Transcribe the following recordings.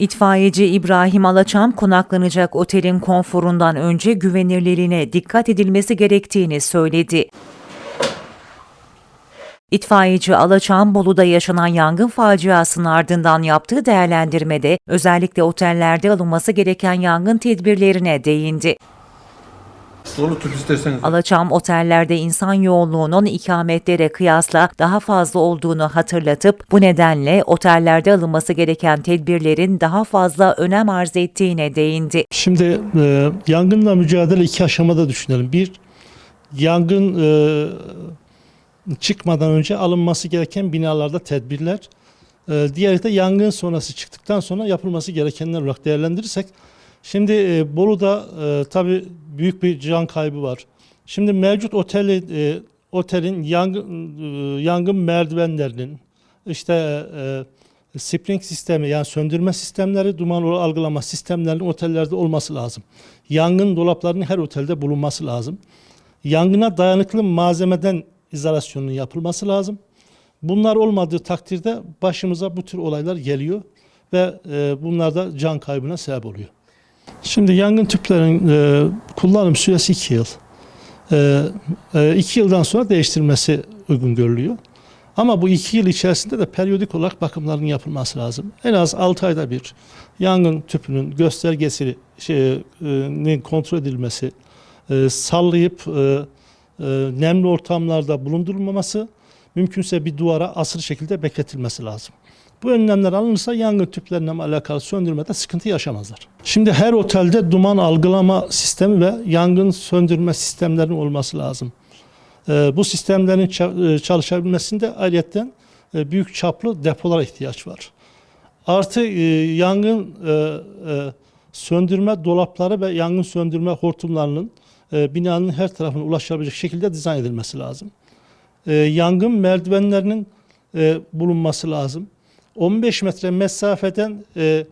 İtfaiyeci İbrahim Alaçam konaklanacak otelin konforundan önce güvenirliliğine dikkat edilmesi gerektiğini söyledi. İtfaiyeci Alaçam, Bolu'da yaşanan yangın faciasının ardından yaptığı değerlendirmede özellikle otellerde alınması gereken yangın tedbirlerine değindi. Dolu tüp isterseniz. Alaçam otellerde insan yoğunluğunun ikametlere kıyasla daha fazla olduğunu hatırlatıp bu nedenle otellerde alınması gereken tedbirlerin daha fazla önem arz ettiğine değindi. Şimdi e, yangınla mücadele iki aşamada düşünelim. Bir, yangın e, çıkmadan önce alınması gereken binalarda tedbirler. E, diğeri de yangın sonrası çıktıktan sonra yapılması gerekenler olarak değerlendirirsek. Şimdi e, Bolu'da e, tabii büyük bir can kaybı var. Şimdi mevcut oteli, e, otelin yangın, e, yangın merdivenlerinin işte e, spring sistemi yani söndürme sistemleri, duman algılama sistemlerinin otellerde olması lazım. Yangın dolaplarının her otelde bulunması lazım. Yangına dayanıklı malzemeden izolasyonun yapılması lazım. Bunlar olmadığı takdirde başımıza bu tür olaylar geliyor ve e, bunlar da can kaybına sebep oluyor. Şimdi yangın tüplerin e, kullanım süresi 2 yıl. 2 yıldan sonra değiştirmesi uygun görülüyor. Ama bu 2 yıl içerisinde de periyodik olarak bakımların yapılması lazım. En az 6 ayda bir yangın tüpünün göstergesinin şey, e, kontrol edilmesi, e, sallayıp e, e, nemli ortamlarda bulundurulmaması, mümkünse bir duvara asır şekilde bekletilmesi lazım. Bu önlemler alınırsa yangın tüplerine alakalı söndürmede sıkıntı yaşamazlar. Şimdi her otelde duman algılama sistemi ve yangın söndürme sistemlerinin olması lazım. Ee, bu sistemlerin e, çalışabilmesinde ayrıca e, büyük çaplı depolara ihtiyaç var. Artı e, yangın söndürme dolapları ve yangın söndürme hortumlarının binanın her tarafına ulaşabilecek şekilde dizayn edilmesi lazım. Yangın merdivenlerinin bulunması lazım. 15 metre mesafeden e,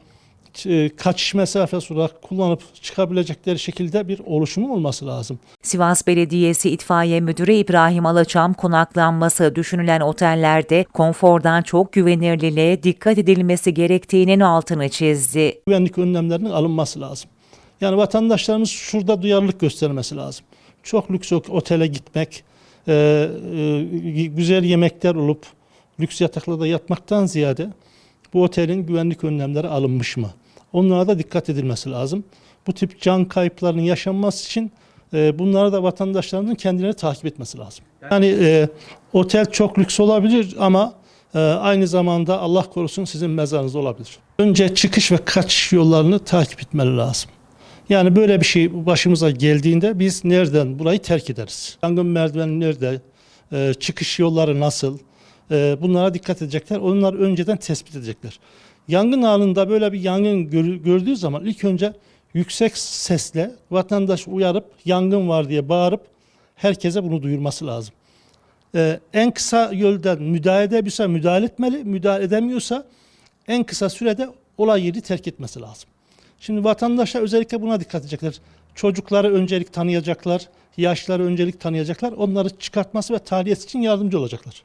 e, kaçış mesafesi olarak kullanıp çıkabilecekleri şekilde bir oluşumun olması lazım. Sivas Belediyesi İtfaiye Müdürü İbrahim Alaçam konaklanması düşünülen otellerde konfordan çok güvenirliliğe dikkat edilmesi gerektiğinin altını çizdi. güvenlik önlemlerinin alınması lazım. Yani vatandaşlarımız şurada duyarlılık göstermesi lazım. Çok lüks otele gitmek, e, e, güzel yemekler olup lüks yataklarda yatmaktan ziyade bu otelin güvenlik önlemleri alınmış mı? Onlara da dikkat edilmesi lazım. Bu tip can kayıplarının yaşanması için e, bunları da vatandaşlarının kendileri takip etmesi lazım. Yani e, otel çok lüks olabilir ama e, aynı zamanda Allah korusun sizin mezarınız olabilir. Önce çıkış ve kaçış yollarını takip etmeli lazım. Yani böyle bir şey başımıza geldiğinde biz nereden burayı terk ederiz? Yangın merdiveni nerede? E, çıkış yolları nasıl? E, bunlara dikkat edecekler. Onlar önceden tespit edecekler. Yangın anında böyle bir yangın gör- gördüğü zaman ilk önce yüksek sesle vatandaş uyarıp yangın var diye bağırıp herkese bunu duyurması lazım. Ee, en kısa yoldan müdahale edebiliyorsa müdahale etmeli, müdahale edemiyorsa en kısa sürede olay yeri terk etmesi lazım. Şimdi vatandaşlar özellikle buna dikkat edecekler. Çocukları öncelik tanıyacaklar, yaşları öncelik tanıyacaklar. Onları çıkartması ve tahliyesi için yardımcı olacaklar.